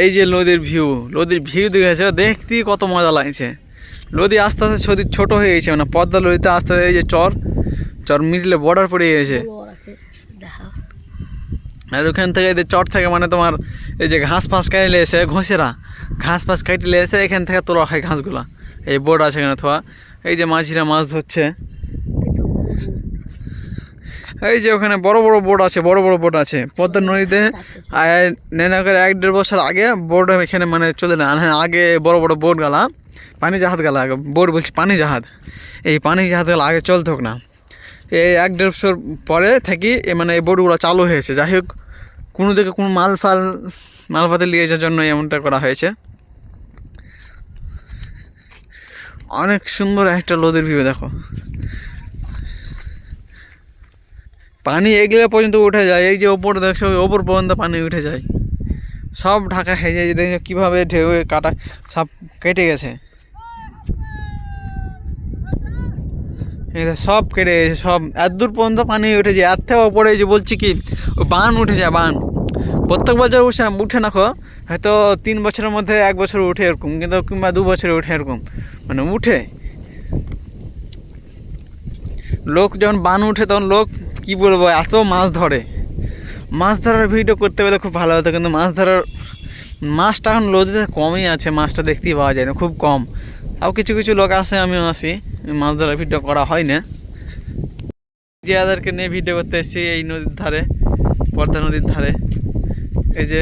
এই যে নদীর ভিউ নদীর ভিউ দেখেছে? দেখতে কত মজা লাগছে। নদী আস্তে আস্তে ছোট ছোট হয়ে গেছে মানে পদ্মা নদীতে আস্তে আস্তে এই যে চর চর মিডলে বর্ডার পড়ে গেছে। আর ওখান থেকে এদের চট থেকে মানে তোমার এই যে ঘাস ফাঁস কাটলে এসে ঘষেরা ঘাস ফাঁস কাটলে এসে এখান থেকে তোলা হয় ঘাসগুলা। এই বোর্ড আছে এখানে থোয়া। এই যে মাঝিরা মাছ ধরছে। এই যে ওখানে বড় বড় বোট আছে বড় বড় বোট আছে। পদ্মা নদীতে আর নেনা করে এক দেড় বছর আগে বোট এখানে মানে চলে না হ্যাঁ, আগে বড় বড় বোট গালা পানি জাহাজ গালা বোট বলছি পানি জাহাজ। এই পানি জাহাজ গালা আগে চলতো না। এই এক দেড় বছর পরে থেকে এ মানে এই বোটগুলো চালু হয়েছে। যাই হোক কোনো দিকে কোনো মাল ফাল মালপাতি নিয়ে যাওয়ার জন্য এমনটা করা হয়েছে। অনেক সুন্দর একটা নদীর ভিউ দেখো। পানি এগুলো পর্যন্ত উঠে যায়। এই যে ওপর দেখছ ওপর পর্যন্ত পানি উঠে যায়। সব ঢাকা হয়ে যায় দেখছ কীভাবে ঢেউ কাটা, সব কেটে গেছে। সব কেটে গেছে, সব। এত দূর পর্যন্ত পানি উঠেছে এর থেকে ওপরে যে বলছি কি বান উঠে যায়, বান। প্রত্যেক বছর উঠে উঠে নাকো হয়তো তিন বছরের মধ্যে এক বছর উঠে এরকম, কিন্তু কিংবা দু বছরে উঠে এরকম। মানে উঠে। লোক যখন বান উঠে, তখন লোক কি বলব, এত মাছ ধরে। মাছ ধরার ভিডিও করতে পেলে খুব ভালো হতো, কিন্তু মাছ ধরার, মাছটা এখন নদীতে কমই আছে, মাছটা দেখতেই পাওয়া যায় না, খুব কম। আর কিছু কিছু লোক আসে আমিও আসি মাছ ধরার ভিডিও করা হয় না। যে যাদেরকে নিয়ে ভিডিও করতে এসেছি এই নদীর ধারে পর্দা নদীর ধারে। এই যে